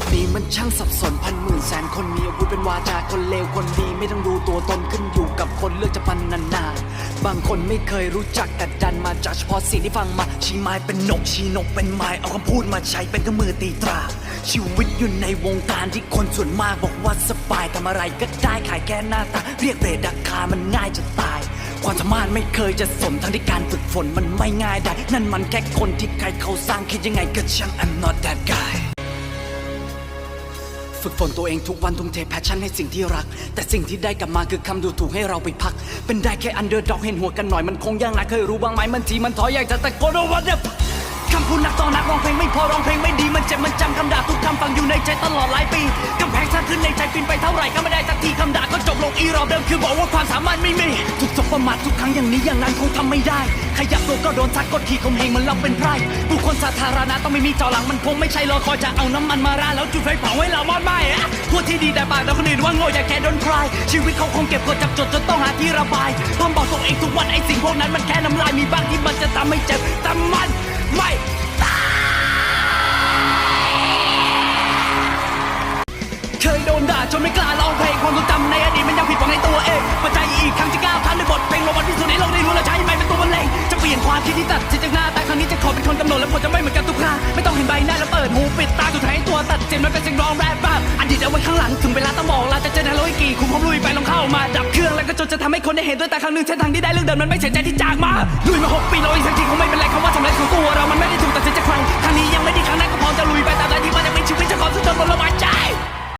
กนี้มันช่างสับสนพันหมื่นแสนคนมีอาวุธเป็นวาจาคนเลวคนดีไม่ต้องดูตัวตนขึ้นอยู่กับคนเลือกจะพันนานๆ บางคนไม่เคยรู้จักแต่ดันมาจากเฉพาะสิ่งที่ฟังมาชี้ไม้เป็นนกชี้นกเป็นไม้เอาคำพูดมาใช้เป็นเครื่องมือตีตรา ชีวิตอยู่ในวงการที่คนส่วนมากบอกว่าสบายทำอะไรก็ได้ขายแค่หน้าตาเรียกเรทราคามันง่ายจะตายความสามารถไม่เคยจะสมทั้งที่การฝึกฝนมันไม่ง่ายได้ นั่นมันแค่คนที่ใครเขาสร้างคิดยังไงก็ช่าง I'm not that guy ฝึกฝนตัวเองทุกวันทุ่มเทแพชชั่นให้สิ่งที่รัก แต่สิ่งที่ได้กลับมาคือคำดูถูกให้เราไปพัก เป็นได้แค่อันเดอร์ด็อกเห็นหัวกันหน่อยมันคงยากนะเคยรู้บ้างไหมมันทีมันถอยอยากจะตะโกนว่าเดคำพูดนักต่อนักร้องเพลงไม่พอร้องเพลงไม่ดีมันเจ็บมันจำคำด่าทุกคำฟังอยู่ในใจตลอดหลายปีกำแพงสร้างขึ้นในใจปีนไปเท่าไหร่ก็ไม่ คือบอกว่าความสามารถไม่มีทุกจบประมาททุกครั้งอย่างนี้อย่างนั้นคงทำไม่ได้ ขยับตัวก็โดนซักกดขี่ข่มเหงมันเราเป็นไพร่บุคคลสาธารณะต้องไม่มีจอหลังมันคงไม่ใช่รอคอยจะเอาน้ำมันมาราดแล้วจุดไฟเผาให้เรามอดไหม้อะพวกที่ดีแต่ปากแต่คนอื่นว่าโง่อย่าแค่โดนใครชีวิตเขาคงเก็บกดจับจดจนต้องหาที่ระบายพร้อมบอกตัวเองทุกวันไอ้สิ่งพวกนั้นมันแค่น้ำลายมีบ้างที่มันจะทำให้เจ็บแต่มันไม่เคยโดนด่าจนไม่กล้าร้องเพลงความทรงจำในอดีตมัน ในตัวเองปัจจัยอีกครั้งที่ก้าวทันด้วยบทเพลงลงวันพิสูจน์ให้โลกได้รู้และใช้ไม่เป็นตัวบรรเลงจะเปลี่ยนความคิดที่ตัดสินจากหน้าแต่ครั้งนี้จะขอเป็นคนกำหนดและผลจะไม่เหมือนกันทุกคราไม่ต้องเห็นใบหน้าแล้วเปิดหูปิดตาสุดท้ายตัวตัดสินมันเป็นเสียงร้องแรปบ้าอดีตเอาไว้ข้างหลังถึงเวลาต้องบอกลาจะเจอในโลกกี่คุณพร้อมลุยไปลองเข้ามาดับเครื่องแล้วก็จนจะทำให้คนได้เห็นด้วยตาครั้งหนึ่งเส้นทางที่ได้เรื่องเดินมันไม่เสียใจที่จากมาลุยมาหกปีเราอีกสักทีคงไม่